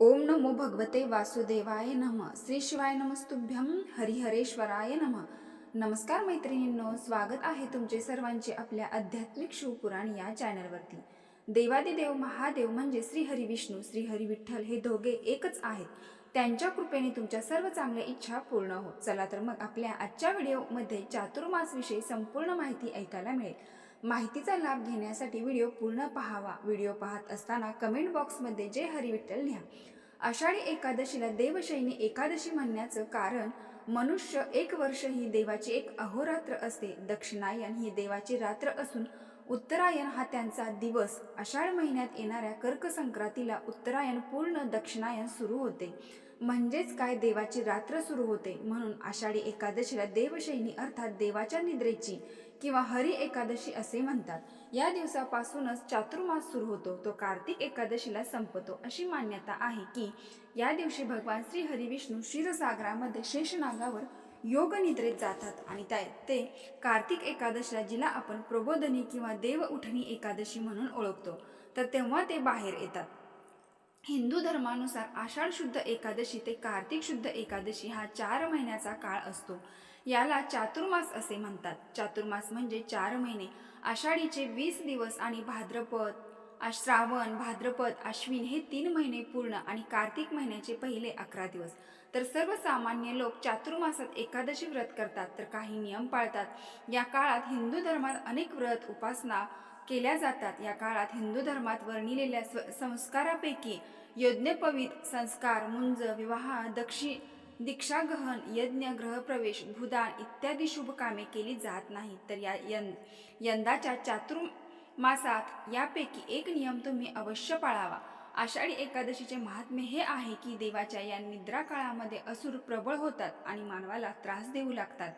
ओम नमो भगवते वासुदेवाय नम. श्री शिवाय नमस्तुभ्यं हरिहरेश्वराय नम. नमस्कार मैत्रिणींनो स्वागत आहे तुमचे सर्वांचे आपल्या आध्यात्मिक शिवपुराण या चॅनलवरती. देवादिदेव महादेव म्हणजे श्री हरी विष्णू श्री हरी विठ्ठल हे दोघे एकच आहेत. त्यांच्या कृपेने तुमच्या सर्व चांगल्या इच्छा पूर्ण हो चला तर मग आपल्या आजच्या व्हिडिओमध्ये चातुर्मासविषयी संपूर्ण माहिती ऐकायला मिळेल. माहितीचा लाभ घेण्यासाठी व्हिडिओ पूर्ण पाहावा. व्हिडिओ पाहत असताना कमेंट बॉक्समध्ये जय हरी विठ्ठल लिहा. आषाढी एकादशीला देवशैनी एकादशी म्हणण्याचं कारण मनुष्य एक वर्ष ही देवाची एक अहोरात्र असते. दक्षिणायन ही देवाची रात्र असून उत्तरायण हा त्यांचा दिवस. आषाढ महिन्यात येणाऱ्या कर्क संक्रांतीला उत्तरायण पूर्ण दक्षिणायन सुरू होते. म्हणजेच काय देवाची रात्र सुरू होते? म्हणून आषाढी एकादशीला देवशैनी अर्थात देवाच्या निद्रेची किंवा हरी एकादशी असे म्हणतात. या दिवसापासूनच चातुर्मास सुरू होतो. तो कार्तिक एकादशीला संपतो. अशी मान्यता आहे की या दिवशी भगवान श्री हरी विष्णू क्षीरसागरामध्ये शेषनागावर योग निद्रेत जातात आणि त्या ते कार्तिक एकादशीला जिला आपण प्रबोधनी किंवा देव उठणी एकादशी म्हणून ओळखतो. तर तेव्हा ते बाहेर येतात. हिंदू धर्मानुसार आषाढ शुद्ध एकादशी ते कार्तिक शुद्ध एकादशी हा चार महिन्याचा काळ असतो. याला चातुर्मास असे म्हणतात. चातुर्मास म्हणजे चार महिने. आषाढीचे वीस दिवस आणि भाद्रपद श्रावण भाद्रपद अश्विन हे तीन महिने पूर्ण आणि कार्तिक महिन्याचे पहिले अकरा दिवस. तर सर्वसामान्य लोक चातुर्मासात एकादशी व्रत करतात तर काही नियम पाळतात. या काळात हिंदू धर्मात अनेक व्रत उपासना केल्या जातात. या काळात हिंदू धर्मात वर्णिलेल्या संस्कारापैकी यज्ञपवित संस्कार मुंज विवाह दीक्षागहन यज्ञ ग्रहप्रवेश भूदान इत्यादी शुभ कामे केली जात नाहीत. तर या यं यंदाच्या चातुर्मासात यापैकी एक नियम तुम्ही अवश्य पाळावा. आषाढी एकादशीचे महात्म्य हे आहे की देवाच्या या निद्रा काळामध्ये असुर प्रबळ होतात आणि मानवाला त्रास देऊ लागतात.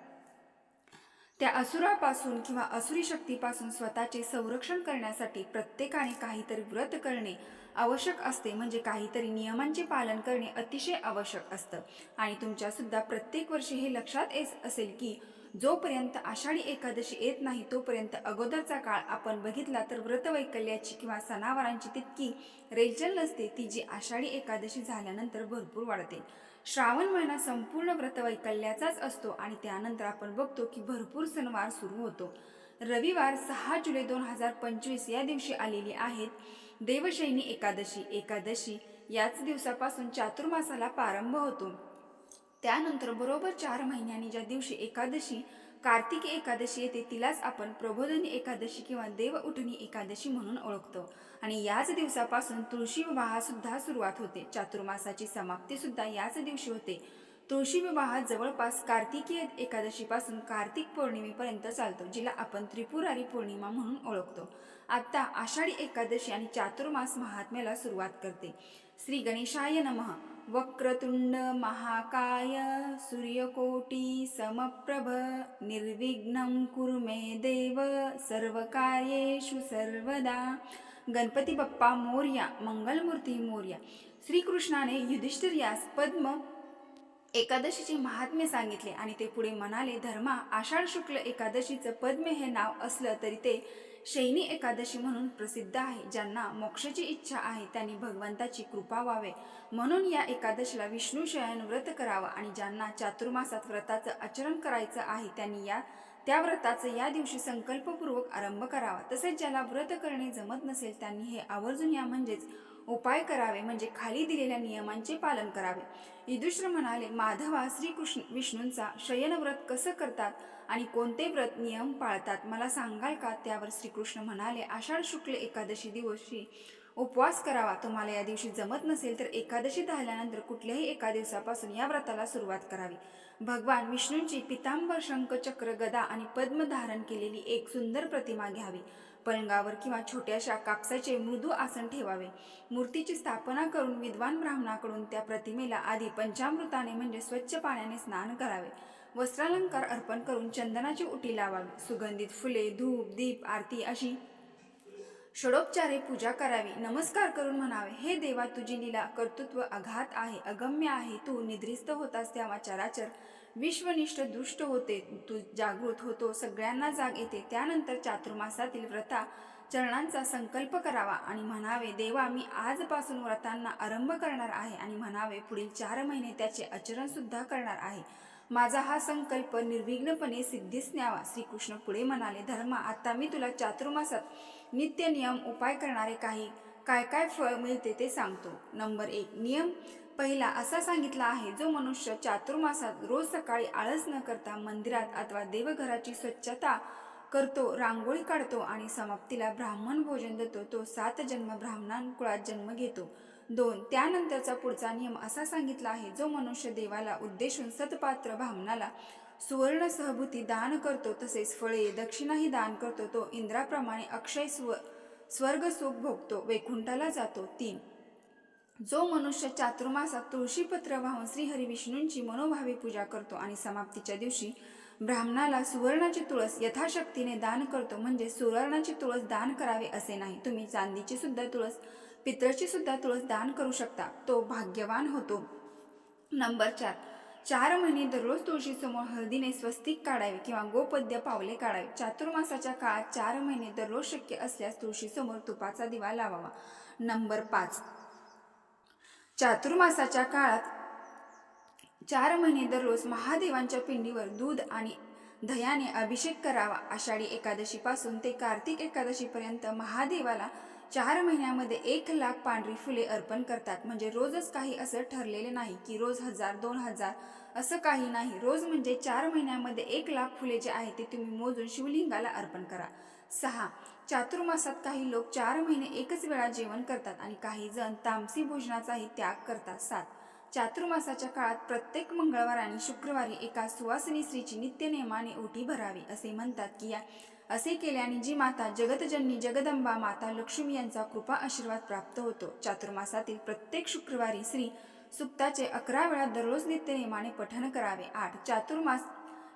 त्या असुरापासून किंवा असुरी शक्तीपासून स्वतःचे संरक्षण करण्यासाठी प्रत्येकाने काहीतरी व्रत करणे आवश्यक असते. म्हणजे काहीतरी नियमांचे पालन करणे अतिशय आवश्यक असतं. आणि तुमच्यासुद्धा प्रत्येक वर्षी हे लक्षात येत असेल की जोपर्यंत आषाढी एकादशी येत नाही तोपर्यंत अगोदरचा काळ आपण बघितला तर व्रतवैकल्याची किंवा सणावारांची तितकी रेलचल नसते. ती जी आषाढी एकादशी झाल्यानंतर भरपूर वाढते. श्रावण महिना संपूर्ण व्रतवैकल्याचाच असतो आणि त्यानंतर आपण बघतो की भरपूर सणवार सुरू होतो. रविवार सहा जुलै दोन हजार पंचवीस या दिवशी आलेली आहेत. देवशैनी एकादशी एकादशी याच दिवसापासून चातुर्मासाला प्रारंभ होतो. त्यानंतर बरोबर चार महिन्यांनी ज्या दिवशी एकादशी कार्तिकी एकादशी येते तिलाच आपण प्रबोधनी एकादशी किंवा देव उठणी एकादशी म्हणून ओळखतो. आणि याच दिवसापासून तुळशी विवाहासुद्धा सुरुवात होते. चातुर्मासाची समाप्तीसुद्धा याच दिवशी होते. तुळशी विवाह जवळपास कार्तिकीय एकादशीपासून कार्तिक पौर्णिमेपर्यंत चालतो जिला आपण त्रिपुरारी पौर्णिमा म्हणून ओळखतो. आत्ता आषाढी एकादशी आणि चातुर्मास महात्म्याला सुरुवात करते. श्री गणेशाय नमः. वक्रतुंड महाकाय सूर्यकोटी समप्रभ निर्विघ्नं कुरु मे देव सर्वकार्येषु सर्वदा। गणपती बाप्पा मोर्या मंगलमूर्ती मोर्या श्रीकृष्णाने युधिष्ठिर यास पद्म एकादशीचे महात्म्य सांगितले आणि ते पुढे म्हणाले धर्मा आषाढ शुक्ल एकादशीचं पद्म हे नाव असलं तरी ते शैनी एकादशी म्हणून प्रसिद्ध आहे ज्यांना मोक्षाची इच्छा आहे त्यांनी भगवंताची कृपा व्हावे. म्हणून या एकादशीला विष्णू शयन व्रत करावं आणि ज्यांना चातुर्मासात व्रताचं आचरण करायचं आहे त्यांनी या त्या व्रताचं या दिवशी संकल्पपूर्वक आरंभ करावा. तसेच ज्याला व्रत करणे जमत नसेल त्यांनी हे आवर्जून या म्हणजेच उपाय करावे म्हणजे खाली दिलेल्या नियमांचे पालन करावे. युधिष्ठिर म्हणाले माधवा श्रीकृष्ण विष्णूंचा शयनव्रत कसं करतात आणि कोणते व्रत नियम पाळतात? मला सांगाल का? त्यावर श्रीकृष्ण म्हणाले आषाढ शुक्ल एकादशी दिवशी उपवास करावा. तुम्हाला या दिवशी जमत नसेल तर एकादशी झाल्यानंतर कुठल्याही एका दिवसापासून या व्रताला सुरुवात करावी. भगवान विष्णूंची पितांबर शंख चक्र गदा आणि पद्म धारण केलेली एक सुंदर प्रतिमा घ्यावी. पलंगावर किंवा छोट्याशा कापसाचे मृदू आसन ठेवावे. मूर्तीची स्थापना करून विद्वान ब्राह्मणाकडून त्या प्रतिमेला आधी पंचामृताने म्हणजे स्वच्छ पाण्याने स्नान करावे. वस्त्रालंकार अर्पण करून चंदनाची उटी लावावी. सुगंधित फुले धूप दीप आरती अशी षडोपचारे पूजा करावी. नमस्कार करून म्हणावे हे देवा तुझी लीला कर्तृत्व अघात आहे अगम्य आहे. तू निद्रिस्त होतास तेव्हा चराचर विश्वनिष्ठ दुष्ट होते. तू जागृत होतो सगळ्यांना जाग येते. त्यानंतर चातुर्मासातील व्रता चरणांचा संकल्प करावा आणि म्हणावे देवा मी आजपासून व्रतांना आरंभ करणार आहे आणि म्हणावे पुढील चार महिने त्याचे आचरण सुद्धा करणार आहे. माझा हा संकल्प निर्विघ्नपणे सिद्धीस न्यावा. श्रीकृष्ण पुढे म्हणाले धर्मा आता मी तुला चातुर्मासात नित्य नियम उपाय करणारे काही काय काय फळ मिळते ते सांगतो. नंबर एक नियम पहिला असा सांगितला आहे जो मनुष्य चातुर्मासात रोज सकाळी आळस न करता मंदिरात अथवा देवघराची स्वच्छता करतो रांगोळी काढतो आणि समाप्तीला ब्राह्मण भोजन देतो तो सात जन्म ब्राह्मणांकुळात जन्म घेतो. दोन त्यानंतरचा पुढचा नियम असा सांगितला आहे जो मनुष्य देवाला उद्देशून सतपात्र ब्राह्मणाला सुवर्ण सहभूती दान करतो तसेच फळे दक्षिणाही दान करतो तो इंद्राप्रमाणे अक्षय स्व स्वर्ग सुख भोगतो वैकुंठाला जातो. तीन जो मनुष्य चातुर्मासात तुळशीपत्र वाहून श्रीहरी विष्णूंची मनोभावे पूजा करतो आणि समाप्तीच्या दिवशी ब्राह्मणाला सुवर्णाची तुळस यथाशक्तीने दान करतो म्हणजे सुवर्णाची तुळस दान करावे असे नाही. तुम्ही चांदीची सुद्धा तुळस पित्राची सुद्धा तुळस दान करू शकता. तो भाग्यवान होतो. नंबर चार. चार महिने दररोज तुळशीसमोर हळदीने स्वस्तिक काढावे किंवा गोपद्य पावले काढावे. चातुर्मासाच्या काळात चार महिने दररोज शक्य असल्यास तुळशीसमोर तुपाचा दिवा लावावा. नंबर पाच. चातुर्मासाच्या काळात चार महिने दररोज महादेवांच्या पिंडीवर दूध आणि दह्याने अभिषेक करावा. आषाढी एकादशीपासून ते कार्तिक एकादशीपर्यंत महादेवाला चार महिन्यामध्ये एक लाख पांढरी फुले अर्पण करतात. म्हणजे रोजच काही असं ठरलेले नाही की रोज हजार दोन हजार असं काही नाही. रोज म्हणजे चार महिन्यामध्ये एक लाख फुले जे आहे ते तुम्ही मोजून शिवलिंगाला अर्पण करा. सहा चातुर्मासात काही लोक चार महिने एकच वेळा जेवण करतात आणि काही जण तामसी भोजनाचाही त्याग करतात. सात. चातुर्मासाच्या काळात प्रत्येक मंगळवार आणि शुक्रवारी एका सुवासिनी स्त्रीची नित्य नियमाने ओटी भरावी असे म्हणतात की या असे केल्याने जी माता जगतजननी जगदंबा माता लक्ष्मी यांचा कृपा आशीर्वाद प्राप्त होतो. चातुर्मासातील प्रत्येक शुक्रवारी श्री सुक्ताचे अकरा वेळा दररोज नित्य नियमाने पठण करावे. आठ. चातुर्मास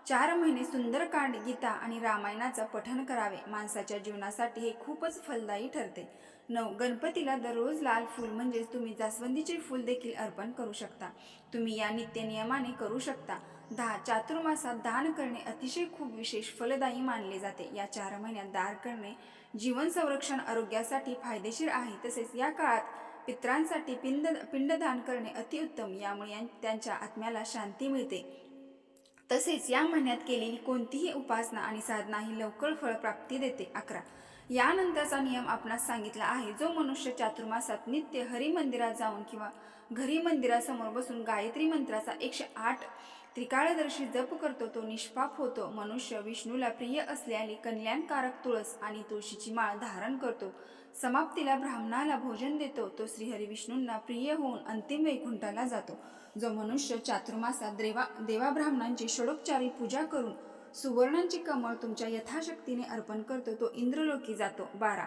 चार महिने सुंदरकांड गीता आणि रामायणाचं पठण करावे. माणसाच्या जीवनासाठी हे खूपच फलदायी ठरते. नऊ गणपतीला दररोज लाल फूल म्हणजेच तुम्ही जास्वंदीचे फूल देखील अर्पण करू शकता. तुम्ही या नित्य नियमाने करू शकता. दहा चातुर्मासात दान करणे अतिशय खूप विशेष फलदायी मानले जाते. या चार महिन्यात दान करणे जीवन संरक्षण आरोग्यासाठी फायदेशीर आहे. तसेच या काळात पित्रांसाठी पिंड पिंडदान करणे अतिउत्तम. यामुळे त्यांच्या आत्म्याला शांती मिळते. तसेच या महिन्यात केलेली कोणतीही उपासना आणि साधना ही लवकर फळप्राप्ती देते. अकरा. यानंतरचा नियम आपणास सांगितला आहे. जो मनुष्य चातुर्मासात नित्य हरी मंदिरात जाऊन किंवा घरी मंदिरासमोर बसून गायत्री मंत्राचा एकशे आठ त्रिकाळदर्शी जप करतो तो निष्पाप होतो. मनुष्य विष्णूला प्रिय असलेली कल्याणकारक तुळस आणि तुळशीची माळ धारण करतो. समाप्तीला ब्राह्मणाला भोजन देतो. तो श्रीहरी विष्णूंना प्रिय होऊन अंतिम वैकुंठाला जातो. जो मनुष्य चातुर्मासात देवा देवाब्राह्मणांची षडोपचारी पूजा करून सुवर्णांची कमळ तुमच्या यथाशक्तीने अर्पण करतो तो इंद्रलोकी जातो. बारा.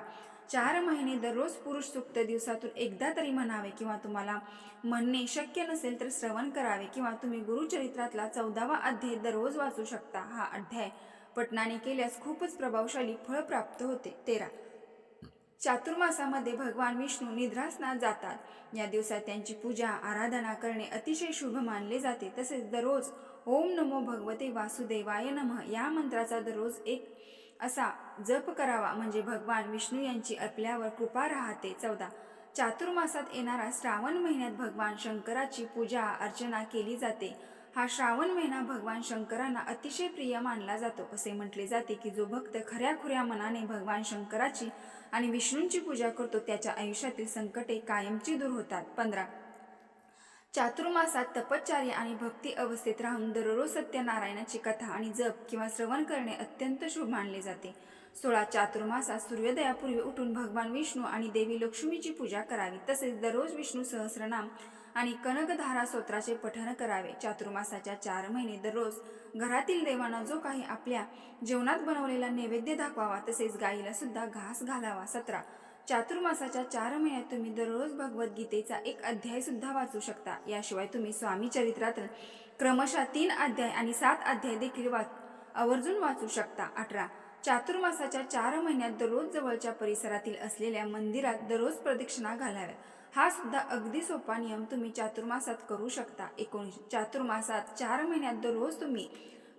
चार महिने दररोज पुरुष सुप्त दिवसातून एकदा तरी म्हणावे किंवा तुम्हाला म्हणणे शक्य नसेल तर श्रवण करावे किंवा तुम्ही गुरुचरित्रातला चौदावा अध्याय दररोज वाचू शकता. हा अध्याय पटनाने केल्यास खूपच प्रभावशाली फळ प्राप्त होते. तेरा. चातुर्मासामध्ये भगवान विष्णू निद्रासनात जातात. या दिवसात त्यांची पूजा आराधना करणे अतिशय शुभ मानले जाते. तसेच दररोज ओम नमो भगवते वासुदेवाय नमः या मंत्राचा दररोज एक असा जप करावा. म्हणजे भगवान विष्णू यांची आपल्यावर कृपा राहते. चौदा. चातुर्मासात येणारा श्रावण महिन्यात भगवान शंकराची पूजा अर्चना केली जाते. हा श्रावण महिना भगवान शंकरांना अतिशय प्रिय मानला जातो. असे म्हटले जाते की जो भक्त खऱ्या खुऱ्या मनाने भगवान शंकराची आणि विष्णूंची पूजा करतो त्याच्या आयुष्यातील संकटे कायमची दूर होतात. पंधरा. चातुर्मासात तपश्चर्या आणि भक्ती अवस्थेत राहून दररोज सत्यनारायणाची कथा आणि जप किंवा श्रवण करणे अत्यंत शुभ मानले जाते. सोळा चातुर्मासात सूर्योदयापूर्वी उठून भगवान विष्णू आणि देवी लक्ष्मीची पूजा करावी. तसेच दररोज विष्णू सहस्रनाम आणि कनकधारा स्तोत्राचे पठण करावे. चातुर्मासाच्या चार महिने दररोज घरातील देवांना जो काही आपल्या जेवणात बनवलेला नैवेद्य दाखवावा तसेच गाईला सुद्धा घास घालावा. सतरा. चातुर्मासाच्या चार महिन्यात तुम्ही दररोज भगवद्गीतेचा एक अध्याय सुद्धा वाचू शकता. याशिवाय तुम्ही स्वामी चरित्रात क्रमशः तीन अध्याय आणि सात अध्याय देखील वाच आवर्जून वाचू शकता. अठरा. चातुर्मासाच्या चार महिन्यात दररोज जवळच्या परिसरातील असलेल्या मंदिरात दररोज प्रदक्षिणा घालाव्यात. हा सुद्धा अगदी सोपा नियम तुम्ही चातुर्मासात करू शकता. एकोणीस चातुर्मासात चार महिन्यात दररोज तुम्ही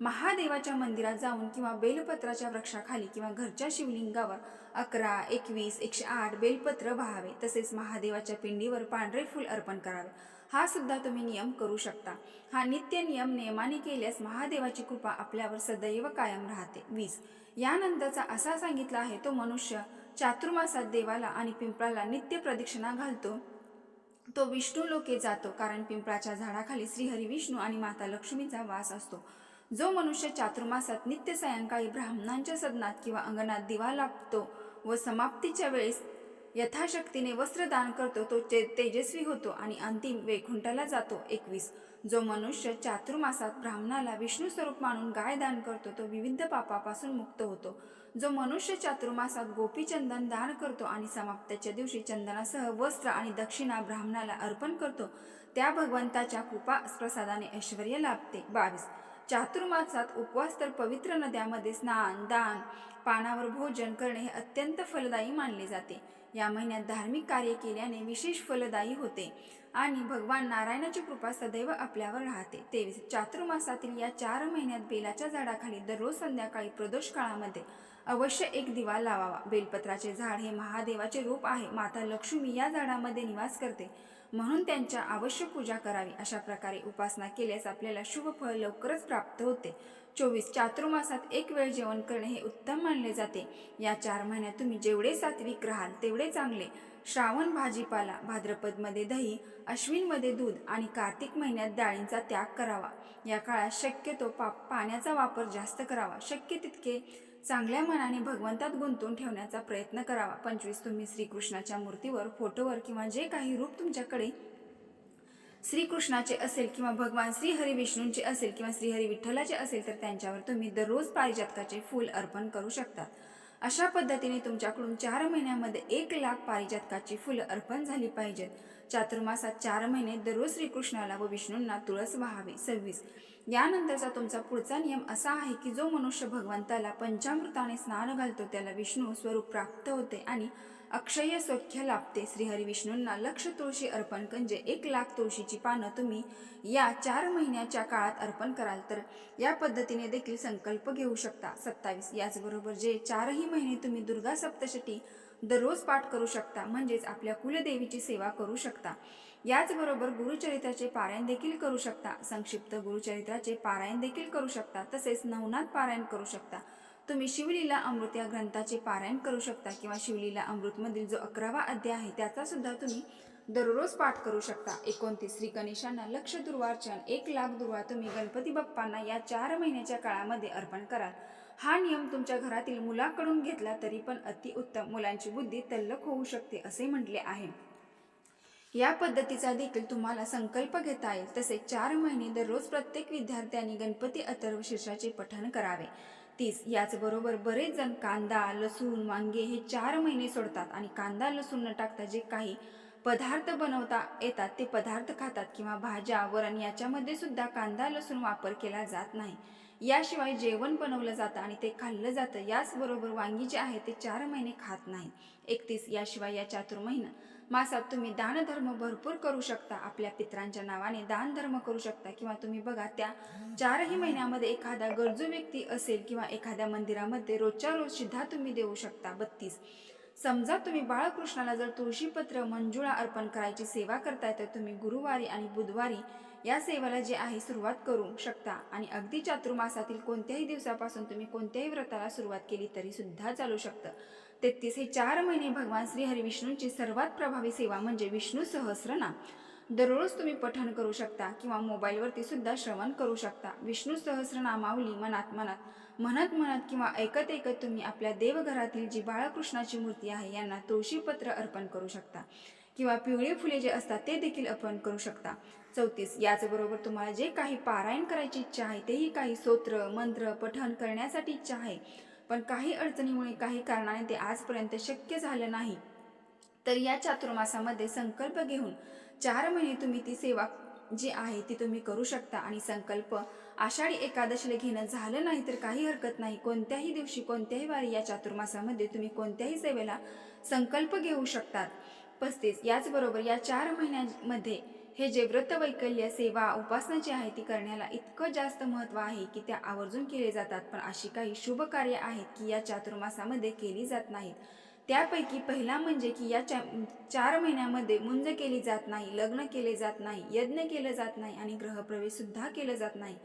महादेवाच्या मंदिरात जाऊन किंवा बेलपत्राच्या वृक्षाखाली किंवा घरच्या शिवलिंगावर अकरा एकवीस एकशे आठ बेलपत्र व्हावे तसेच महादेवाच्या पिंडीवर पांढरे फूल अर्पण करावे. हा सुद्धा तुम्ही नियम करू शकता. हा नित्य नियम नियमाने केल्यास महादेवाची कृपा आपल्यावर सदैव कायम राहते. वीस यानंतरचा असा सांगितला आहे तो मनुष्य चातुर्मासात देवाला आणि पिंपळाला नित्य प्रदक्षिणा घालतो. तो विष्णू लोके जातो कारण पिंपळाच्या झाडाखाली श्रीहरी विष्णू आणि माता लक्ष्मीचा वास असतो. जो मनुष्य चातुर्मासात नित्य सायंकाळी ब्राह्मणांच्या सदनात किंवा अंगणात दिवा लागतो व समाप्तीच्या वेळेस यथाशक्तीने वस्त्र दान करतो तो चे तेजस्वी होतो आणि अंतिम वैकुंठाला जातो एकवीस. जो मनुष्य चातुर्मासात ब्राह्मणाला विष्णू स्वरूप मानून गाय दान करतो तो विविध पापापासून मुक्त होतो. जो मनुष्य चातुर्मासात गोपीचंदन दान करतो आणि समाप्ताच्या दिवशी चंदनासह वस्त्र आणि दक्षिणा ब्राह्मणाला अर्पण करतो त्या भगवंताच्या कृपा प्रसादाने ऐश्वर लाभते. बावीस. चातुर्मासात उपवास तर पवित्र नद्यामध्ये स्नान दान पानावर भोजन करणे हे अत्यंत फलदायी मानले जाते. या महिन्यात धार्मिक कार्य केल्याने विशेष फलदायी होते आणि भगवान नारायणाची कृपा सदैव आपल्यावर राहते. तेवीस. चातुर्मासातील या चार महिन्यात बेलाच्या झाडाखाली दररोज संध्याकाळी प्रदोष काळामध्ये अवश्य एक दिवा लावावा. बेलपत्राचे झाड हे महादेवाचे रूप आहे. माता लक्ष्मी या झाडामध्ये निवास करते. म्हणून त्यांच्या अवश्य पूजा करावी. अशा प्रकारे उपासना केल्यास आपल्याला शुभ फळ लवकरच प्राप्त होते. चोवीस चातुर्मासात एक वेळ जेवण करणे हे उत्तम मानले जाते. या चार महिन्यात तुम्ही जेवढे सात्विक राहाल तेवढे चांगले. श्रावण भाजीपाला भाद्रपदमध्ये दही अश्विनमध्ये दूध आणि कार्तिक महिन्यात डाळींचा त्याग करावा. या काळात शक्यतो पा पाण्याचा वापर जास्त करावा. शक्य तितके चांगल्या मनाने भगवंतात गुंतून ठेवण्याचा प्रयत्न करावा. पंचवीस तुम्ही श्रीकृष्णाच्या मूर्तीवर फोटोवर किंवा जे काही रूप तुमच्याकडे श्रीकृष्णाचे असेल किंवा भगवान श्री हरी विष्णूंचे असेल किंवा श्री हरी विठ्ठलाचे असेल तर त्यांच्यावर तुम्ही दररोज पारिजातकाचे फूल अर्पण करू शकता. अशा पद्धतीने तुमच्याकडून चार महिन्यामध्ये एक लाख पारिजातकाची फुलं अर्पण झाली पाहिजेत. चातुर्मासात चार महिने दररोज श्रीकृष्णाला व विष्णूंना तुळस व्हावी. सव्वीस. यानंतरचा तुमचा पुढचा नियम असा आहे की जो मनुष्य भगवंताला पंचामृताने स्नान घालतो त्याला विष्णू स्वरूप प्राप्त होते आणि अक्षय सौख्य लाभते. श्रीहरी विष्णूंना लक्ष तुळशी अर्पण म्हणजे एक लाख तुळशीची पानं तुम्ही या चार महिन्याच्या काळात अर्पण कराल तर या पद्धतीने देखील संकल्प घेऊ शकता. सत्तावीस. याचबरोबर जे चारही महिने तुम्ही दुर्गा सप्तशती दररोज पाठ करू शकता म्हणजेच आपल्या कुलदेवीची सेवा करू शकता. याचबरोबर गुरुचरित्राचे पारायण देखील करू शकता संक्षिप्त गुरुचरित्राचे पारायण देखील करू शकता तसेच नवनाथ पारायण करू शकता. तुम्ही शिवलीला अमृत या ग्रंथाचे पारायण करू शकता किंवा शिवलीला अमृतमधील जो अकरावा अध्याय आहे त्याचा सुद्धा तुम्ही दररोज पाठ करू शकता. एकोणतीस श्री गणेशांना लक्ष दुर्वार्चन एक लाख दुर्वा तुम्ही गणपती बाप्पांना या चार महिन्याच्या काळामध्ये अर्पण कराल. हा नियम तुमच्या घरातील मुलाकडून घेतला तरी पण अतिउत्तम मुलांची बुद्धी तल्लख होऊ शकते असे म्हटले आहे. या पद्धतीचा देखील तुम्हाला संकल्प घेता येईल. तसेच चार महिने दररोज प्रत्येक विद्यार्थ्यांनी गणपती अथर्व शीर्षाचे पठण करावे. तीस याचबरोबर बरेच जण कांदा लसूण वांगे हे चार महिने सोडतात आणि कांदा लसूण न टाकता जे काही पदार्थ बनवता येतात ते पदार्थ खातात किंवा भाज्या वरण याच्यामध्ये सुद्धा कांदा लसूण वापर केला जात नाही. याशिवाय जेवण बनवलं जातं आणि ते खाल्लं जातं. याचबरोबर वांगी जे आहे ते चार महिने खात नाही. एकतीस याशिवाय या चातुर्महिना मासात तुम्ही दानधर्म भरपूर करू शकता. आपल्या पित्रांच्या नावाने दानधर्म करू शकता. किंवा तुम्ही बघा त्या चारही महिन्यामध्ये एखादा गरजू व्यक्ती असेल किंवा एखाद्या मंदिरामध्ये रोजच्या रोज सुद्धा तुम्ही देऊ शकता. बत्तीस समजा तुम्ही बाळकृष्णाला जर तुळशीपत्र मंजुळा अर्पण करायची सेवा करताय तर तुम्ही गुरुवारी आणि बुधवारी या सेवेला जे आहे सुरुवात करू शकता. आणि अगदी चातुर्मासातील कोणत्याही दिवसापासून तुम्ही कोणत्याही व्रताला सुरुवात केली तरी सुद्धा चालू शकतं. तेहतीस हे चार महिने भगवान श्री हरिविष्णूंची सर्वात प्रभावी सेवा म्हणजे विष्णू सहस्रनाम. दररोज तुम्ही पठण करू शकता किंवा मोबाईलवरती सुद्धा श्रवण करू शकता. विष्णू सहस्रनामावली मनात मनात म्हणत म्हणत किंवा ऐकत ऐकत तुम्ही आपल्या देवघरातील जी बाळकृष्णाची मूर्ती आहे यांना तुळशीपत्र अर्पण करू शकता. किंवा पिवळी फुले जे असतात ते देखील अर्पण करू शकता. चौतीस याचबरोबर तुम्हाला जे काही पारायण करायची इच्छा आहे तेही काही स्तोत्र मंत्र पठण करण्यासाठी इच्छा आहे. पण काही अडचणीमुळे काही कारणाने ते आजपर्यंत शक्य झालं नाही. तर या चातुर्मासामध्ये संकल्प घेऊन चार महिने तुम्ही ती सेवा जी आहे ती तुम्ही करू शकता. आणि संकल्प आषाढी एकादशीला घेणं झालं नाही तर काही हरकत नाही. कोणत्याही दिवशी कोणत्याही वारी या चातुर्मासामध्ये तुम्ही कोणत्याही सेवेला संकल्प घेऊ शकतात. पस्तीस. याचबरोबर या चार महिन्यांमध्ये हे जे व्रत वैकल्य सेवा उपासना जी आहे ती करण्याला इतकं जास्त महत्त्व आहे की त्या आवर्जून केले जातात. पण अशी काही शुभ कार्य आहेत की या चातुर्मासामध्ये केली जात नाहीत. त्यापैकी पहिला म्हणजे की या चा चार महिन्यामध्ये मुंज केली जात नाही लग्न केले जात नाही यज्ञ केलं जात नाही आणि ग्रहप्रवेशसुद्धा केलं जात नाही.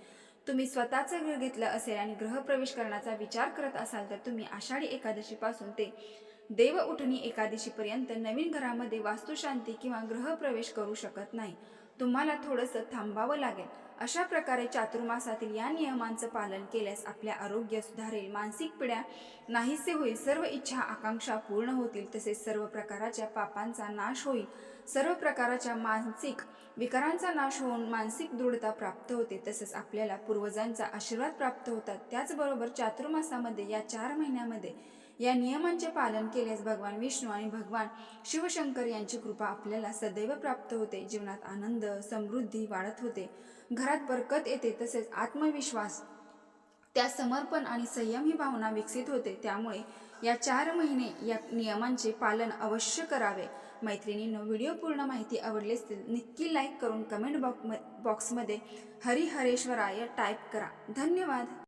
तुम्ही स्वतःचं घर घेतलं असेल आणि ग्रहप्रवेश करण्याचा विचार करत असाल तर तुम्ही आषाढी एकादशीपासून ते देव उठणी एकादशीपर्यंत नवीन घरामध्ये वास्तुशांती किंवा ग्रहप्रवेश करू शकत नाही. तुम्हाला थोडंसं थांबावं लागेल. अशा प्रकारे चातुर्मासातील या नियमांचं पालन केल्यास आपल्या आरोग्य सुधारेल. मानसिक पिढ्या नाहीसे होईल. सर्व इच्छा आकांक्षा पूर्ण होतील. तसेच सर्व प्रकाराच्या पापांचा नाश होईल. सर्व प्रकाराच्या मानसिक विकारांचा नाश होऊन मानसिक दृढता प्राप्त होते. तसेच आपल्याला पूर्वजांचा आशीर्वाद प्राप्त होतात. त्याचबरोबर चातुर्मासामध्ये या चार महिन्यामध्ये या नियमांचे पालन केल्यास भगवान विष्णू आणि भगवान शिवशंकर यांची कृपा आपल्याला सदैव प्राप्त होते. जीवनात आनंद समृद्धी वाढत होते. घरात बरकत येते तसेच आत्मविश्वास त्या समर्पण आणि संयम ही भावना विकसित होते. त्यामुळे या चार महिने या नियमांचे पालन अवश्य करावे. मैत्रिणींनो व्हिडिओ पूर्ण माहिती आवडली असतील नक्की लाईक करून कमेंट बॉक्स बॉक्समध्ये हरिहरेश्वराय टाईप करा. धन्यवाद.